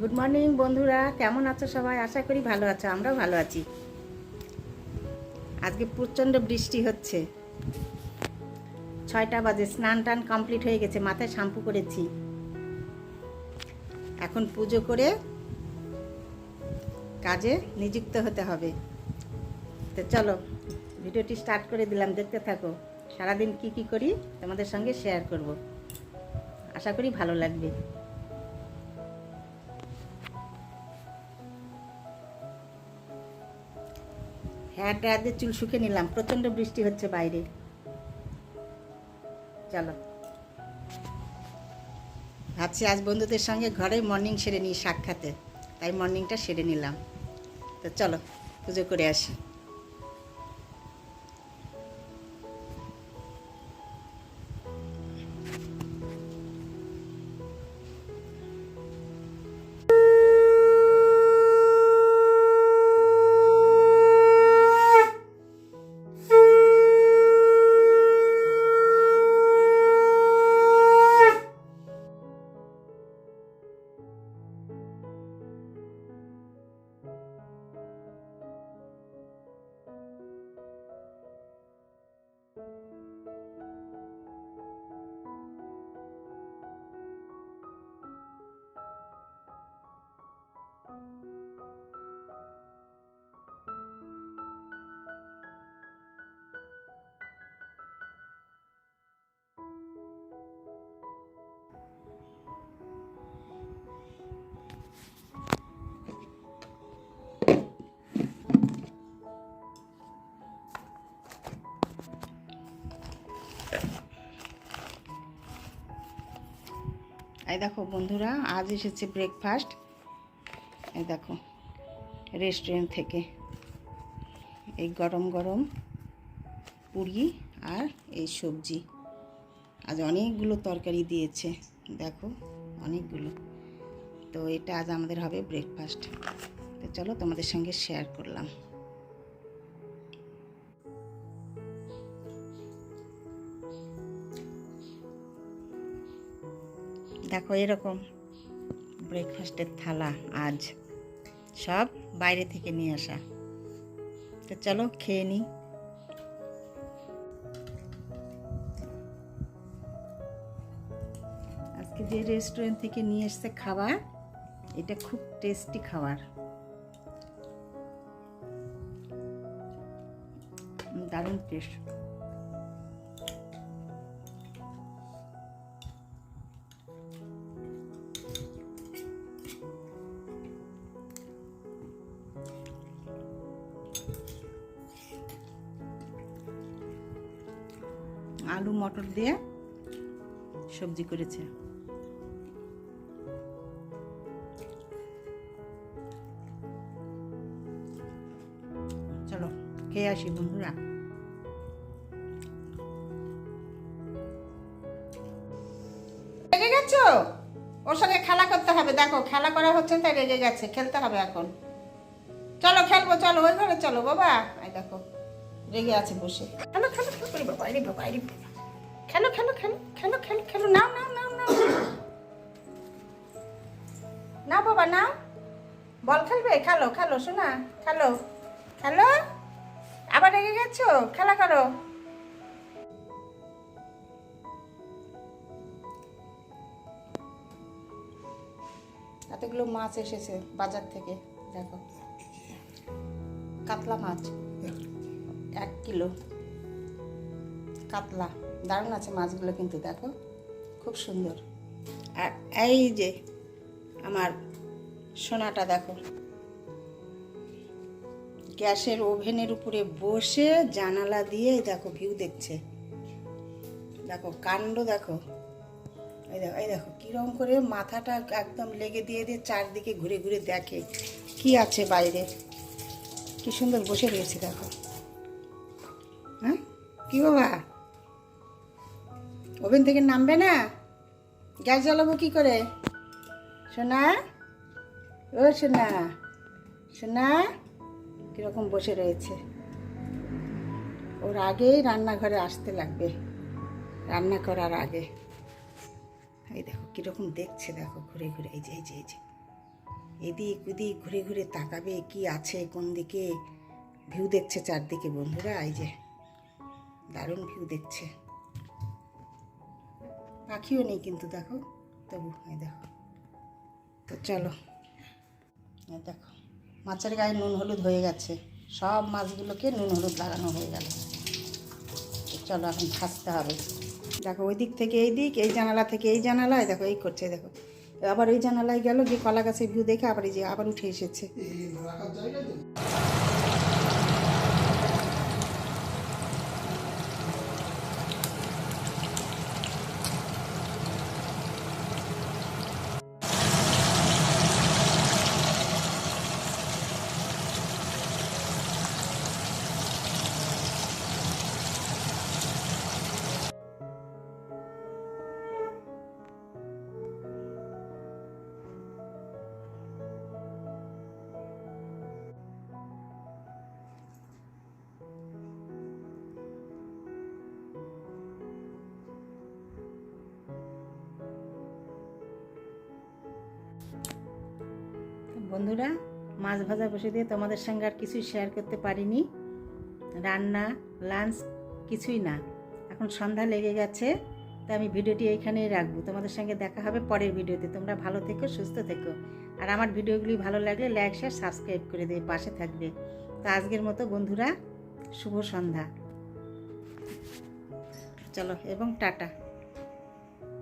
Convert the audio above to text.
Good morning বন্ধুরা। কেমন আছো সবাই? আশা করি ভালো আছো। আমরাও ভালো আছি। আজকে প্রচণ্ড বৃষ্টি হচ্ছে। ছয়টা বাজে। স্নান টান কমপ্লিট হয়ে গেছে। মাথায় শ্যাম্পু করেছি। এখন পুজো করে কাজে নিযুক্ত হতে হবে। তো চলো, ভিডিওটি স্টার্ট করে দিলাম। দেখতে থাকো। সারাদিন কি কি করি তোমাদের সঙ্গে শেয়ার করব। আশা করি ভালো লাগবে। হ্যাঁ ড্রায়ার দিয়ে চুল শুকে নিলাম, প্রচণ্ড বৃষ্টি হচ্ছে বাইরে। চলো। ভাবছি আজ বন্ধুদের সঙ্গে ঘরে মর্নিং সেরে নিই সাক্ষাতে। তাই মর্নিংটা সেরে নিলাম। তো চলো, পুজো করে আসি। এই দেখো বন্ধুরা, আজ এসেছে ব্রেকফাস্ট এই দেখো রেস্টুরেন্ট থেকে। এই গরম গরম পুরি আর এই সবজি। আজ অনেকগুলো তরকারি দিয়েছে, দেখো, অনেকগুলো। তো এটা আজ আমাদের হবে ব্রেকফাস্ট তো চলো তোমাদের সঙ্গে শেয়ার করলাম। দেখো এরকম ব্রেকফাস্টের থালা আজ। সব বাইরে থেকে নিয়ে আসা। তো চলো খেয়ে নিই আজকে যে রেস্টুরেন্ট থেকে নিয়ে এসছে খাবার, এটা খুব টেস্টি খাবার। দারুণ টেস্ট আলু, মটর দিয়ে সবজি করেছে। চলো, খেয়ে আসি বন্ধুরা। রেগে গেছো? ওর সঙ্গে খেলা করতে হবে, দেখো, খেলা করা হচ্ছে তাই রেগে গেছে, খেলতে হবে এখন। চলো, খেলব, চলো, ওই ঘরে চলো, বাবা। এই দেখো। রেগে আছে বসে। খেলো খেলো খেলো করে বাবা আরে বাবা আরে খেলো খেলো খেলো খেলো খেলো খেলো নাও নাও নাও নাও। না বাবা নাও। বল খেলবে? খেলো খেলো শোনা খেলো খেলো। আবার রেগে গেছো? খেলা করো। এতগুলো মাছ এসেছে বাজার থেকে দেখো। কাতলা মাছ। এক কিলো। কাতলা, দারুণ আছে মাছগুলো কিন্তু, দেখো। খুব সুন্দর। আর এই যে আমার সোনাটা, দেখো। গ্যাসের ওভেনের উপরে বসে জানালা দিয়ে দেখো ভিউ দেখছে। দেখো, কাণ্ড, দেখো। এই দেখো এই দেখো কীরকম করে মাথাটা একদম লেগে দিয়ে দিয়ে চারদিকে ঘুরে ঘুরে দেখে। কি আছে বাইরে? কি সুন্দর বসে রয়েছে, দেখো। হ্যাঁ? কি বাবা? ওভেন থেকে নামবে না? গ্যাস জ্বালাবো কি করে? সোনা? ও সোনা। সোনা? কীরকম বসে রয়েছে। ওর আগেই রান্নাঘরে আসতে লাগবে। রান্না করার আগে। এই দেখো, কীরকম দেখছে দেখো, ঘুরে ঘুরে, এই যে এই যে এই যে। এদিক ওদিক ঘুরে ঘুরে তাকাবে, কি আছে, কোন দিকে? ভিউ দেখছে চারদিকে, বন্ধুরা, এই যে। দারুণ ভিউ দেখছে। পাখিও নেই কিন্তু দেখো, তবু দেখো। তো চলো দেখো, মাছের গায়ে নুন হলুদ হয়ে গেছে। সব মাছগুলোকে নুন হলুদ লাগানো হয়ে গেল। চলো, এখন ভাজতে হবে। দেখো, ওই দিক থেকে এই দিক, এই জানালা থেকে এই জানালায় দেখো, এই করছে দেখো। আবার ওই জানালায় গেল, গিয়ে কলা গাছের ভিউ দেখে আবার এই যে, আবার উঠে এসেছে। বন্ধুরা, মাছ ভাজা বসে দিয়ে তোমাদের সঙ্গে আর কিছুই শেয়ার করতে পারিনি। রান্না লাঞ্চ কিছুই না। এখন সন্ধ্যা লেগে গেছে তো আমি ভিডিওটি এইখানেই রাখব। তোমাদের সঙ্গে দেখা হবে পরের ভিডিওতে। তোমরা ভালো থেকো, সুস্থ থেকো। আর আমার ভিডিওগুলি ভালো লাগলে লাইক শেয়ার সাবস্ক্রাইব করে দেবে পাশে থাকবে। তো আজকের মতো বন্ধুরা, শুভ সন্ধ্যা। চলো, এবং টাটা।